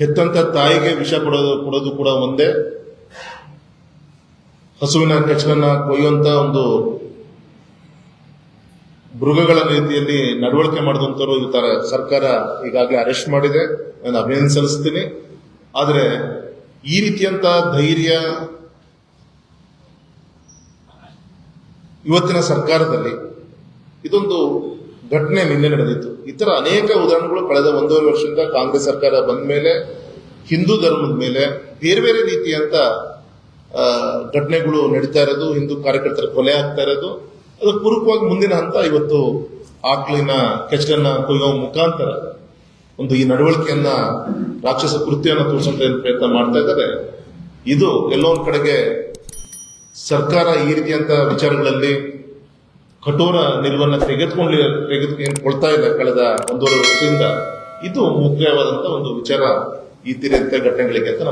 ಹೆತ್ತಂತ ತಾಯಿಗೆ ವಿಷ ಕೊಡೋದು ಕೊಡೋದು ಕೂಡ ಒಂದೇ. ಹಸುವಿನ ಕೆಚ್ಚಲನ್ನ ಕೊಯ್ಯುವಂತ ಒಂದು ಮೃಗಗಳ ರೀತಿಯಲ್ಲಿ ನಡವಳಿಕೆ ಮಾಡಿದಂಥವ್ರು ತರ ಸರ್ಕಾರ ಈಗಾಗಲೇ ಅರೆಸ್ಟ್ ಮಾಡಿದೆ. ನಾನು ಅಭಿನಂದನೆ ಸಲ್ಲಿಸ್ತೀನಿ. ಆದರೆ ಈ ರೀತಿಯಂತ ಧೈರ್ಯ ಇವತ್ತಿನ ಸರ್ಕಾರದಲ್ಲಿ ಇದೊಂದು ಘಟನೆ ನಿನ್ನೆ ನಡೆದಿತ್ತು. ಈ ತರ ಅನೇಕ ಉದಾಹರಣೆಗಳು ಕಳೆದ ಒಂದೂವರೆ ವರ್ಷದಿಂದ ಕಾಂಗ್ರೆಸ್ ಸರ್ಕಾರ ಬಂದ ಮೇಲೆ, ಹಿಂದೂ ಧರ್ಮದ ಮೇಲೆ ಬೇರೆ ಬೇರೆ ರೀತಿಯಂತ ಘಟನೆಗಳು ನಡೀತಾ ಇರೋದು, ಹಿಂದೂ ಕಾರ್ಯಕರ್ತರ ಕೊಲೆ ಆಗ್ತಾ ಇರೋದು. ಅದು ಪೂರ್ವಕವಾಗಿ ಮುಂದಿನ ಹಂತ ಇವತ್ತು ಆಕ್ಳಿನ ಕೆಚ್ಚನ್ನ ಕೊಯ್ಯೋ ಮುಖಾಂತರ ಒಂದು ಈ ನಡವಳಿಕೆಯನ್ನ ರಾಕ್ಷಸ ಕೃತ್ಯವನ್ನು ತೋರಿಸುವಂತ ಪ್ರಯತ್ನ ಮಾಡ್ತಾ ಇದ್ದಾರೆ. ಇದು ಎಲ್ಲೋ ಒಂದ್ ಕಡೆಗೆ ಸರ್ಕಾರ ಈ ರೀತಿಯಂತ ವಿಚಾರಗಳಲ್ಲಿ ಕಠೋರ ನಿಲುವನ್ನ ತೆಗೆದುಕೊಳ್ಳಿ ತೆಗೆದುಕೊಳ್ತಾ ಇದೆ ಕಳೆದ ಒಂದೂವರೆ ವರ್ಷದಿಂದ ಇದು ಮುಖ್ಯವಾದಂತಹ ಒಂದು ವಿಚಾರ ಈ ತೀರಂತ ಘಟನೆಗಳಿಗೆ ಅಂತ